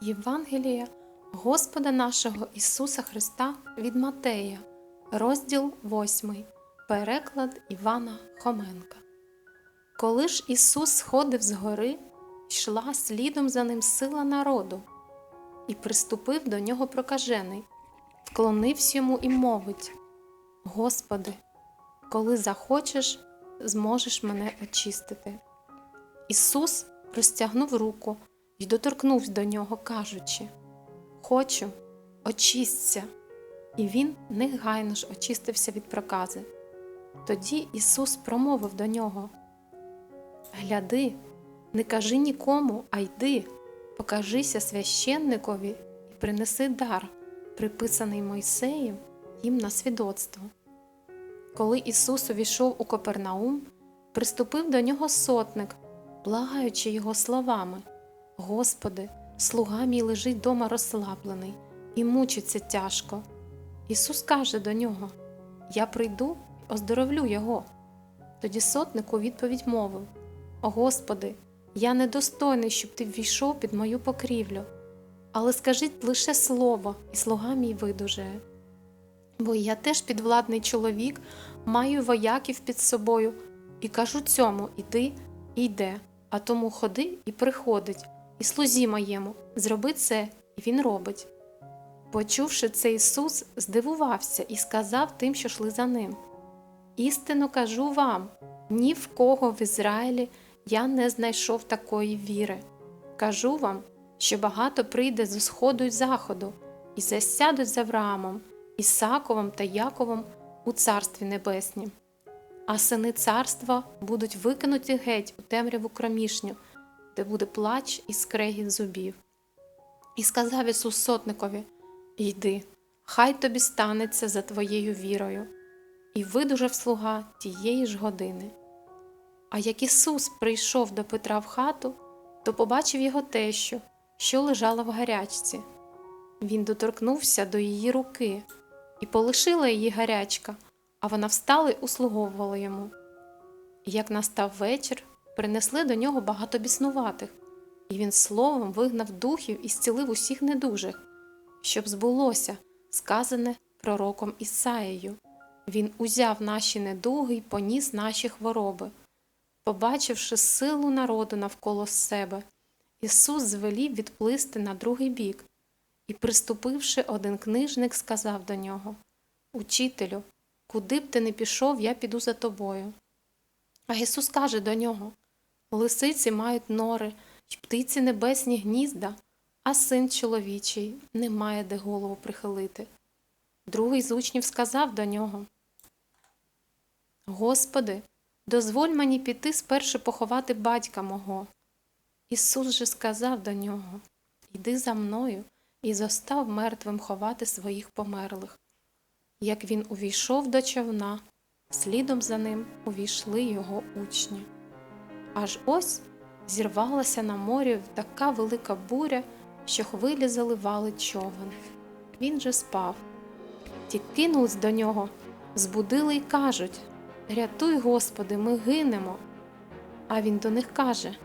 Євангелія Господа нашого Ісуса Христа від Матея, розділ 8, переклад Івана Хоменка. Коли ж Ісус сходив з гори, йшла слідом за ним сила народу, і приступив до нього прокажений, вклонився йому і мовить: Господи, коли захочеш, зможеш мене очистити. Ісус розтягнув руку і доторкнувся до нього, кажучи: Хочу, очисться. І він негайно ж очистився від прокази. Тоді Ісус промовив до нього: Гляди, не кажи нікому, а йди, покажися священникові і принеси дар, приписаний Мойсеєм їм на свідоцтво. Коли Ісус увійшов у Копернаум, приступив до нього сотник, благаючи його словами: Господи, слуга мій лежить дома розслаблений і мучиться тяжко. Ісус каже до нього: Я прийду і оздоровлю його. Тоді сотник у відповідь мовив: О Господи, я недостойний, щоб ти ввійшов під мою покрівлю, але скажіть лише слово, і слуга мій видужає. Бо я теж підвладний чоловік, маю вояків під собою, і кажу цьому іди і йде, а тому ходи і приходить, і слузі моєму, зроби це, і він робить. Почувши це, Ісус здивувався і сказав тим, що йшли за ним: Істинно кажу вам, ні в кого в Ізраїлі я не знайшов такої віри. Кажу вам, що багато прийде з сходу й заходу, і засядуть з Авраамом, Ісаковом та Яковом у Царстві Небеснім. А сини царства будуть викинуті геть у темряву кромішню, де буде плач і скрегіт зубів. І сказав Ісус сотникові: Йди, хай тобі станеться за твоєю вірою, і видужав слуга тієї ж години. А як Ісус прийшов до Петра в хату, то побачив його тещу, що лежала в гарячці. Він доторкнувся до її руки, і полишила її гарячка, а вона встала й услуговувала йому. Як настав вечір, принесли до нього багато біснуватих, і він словом вигнав духів і зцілив усіх недужих, щоб збулося, сказане пророком Ісаєю. Він узяв наші недуги й поніс наші хвороби. Побачивши силу народу навколо себе, Ісус звелів відплисти на другий бік, і, приступивши, один книжник сказав до нього Учителю, куди б ти не пішов, я піду за тобою. А Ісус каже до нього Лисиці мають нори, й птиці небесні гнізда, а син чоловічий не має де голову прихилити. Другий з учнів сказав до нього Господи, дозволь мені піти спершу поховати батька мого. Ісус же сказав до нього Іди за мною і зостав мертвим ховати своїх померлих. Як він увійшов до човна, слідом за ним увійшли його учні. Аж ось зірвалася на морі така велика буря, що хвилі заливали човен. Він же спав. Ті кинулись до нього, збудили й кажуть Рятуй, Господи, ми гинемо. А він до них каже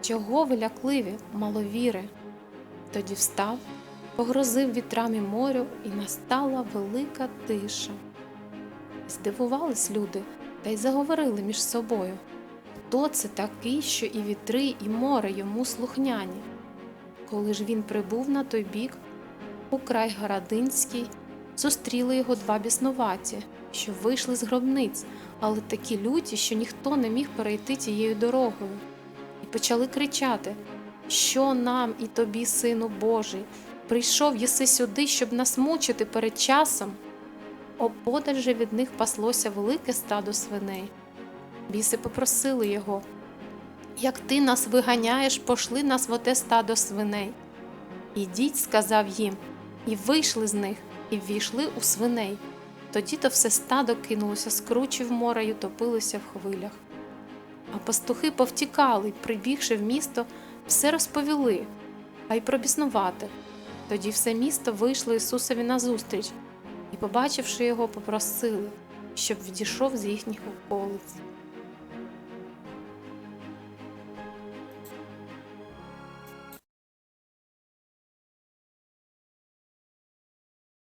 Чого ви лякливі, маловіри? Тоді встав, погрозив вітрами морю, і настала велика тиша. Здивувались люди та й заговорили між собою хто це такий, що і вітри, і море йому слухняні. Коли ж він прибув на той бік, у край Городинський, зустріли його два біснуваті, що вийшли з гробниць, але такі люті, що ніхто не міг перейти тією дорогою, і почали кричати Що нам і тобі, сину Божий, прийшов єси сюди, щоб нас мучити перед часом? Оподаль же від них паслося велике стадо свиней. Біси попросили його Як ти нас виганяєш, пошли нас в оте стадо свиней. Ідіть, сказав їм, і вийшли з них, і ввійшли у свиней. Тоді то все стадо кинулося з кручі в море й утопилося в хвилях. А пастухи повтікали прибігши в місто, все розповіли, а й про біснуватих. Тоді все місто вийшло Ісусові назустріч і, побачивши його, попросили, щоб відійшов з їхніх околиць.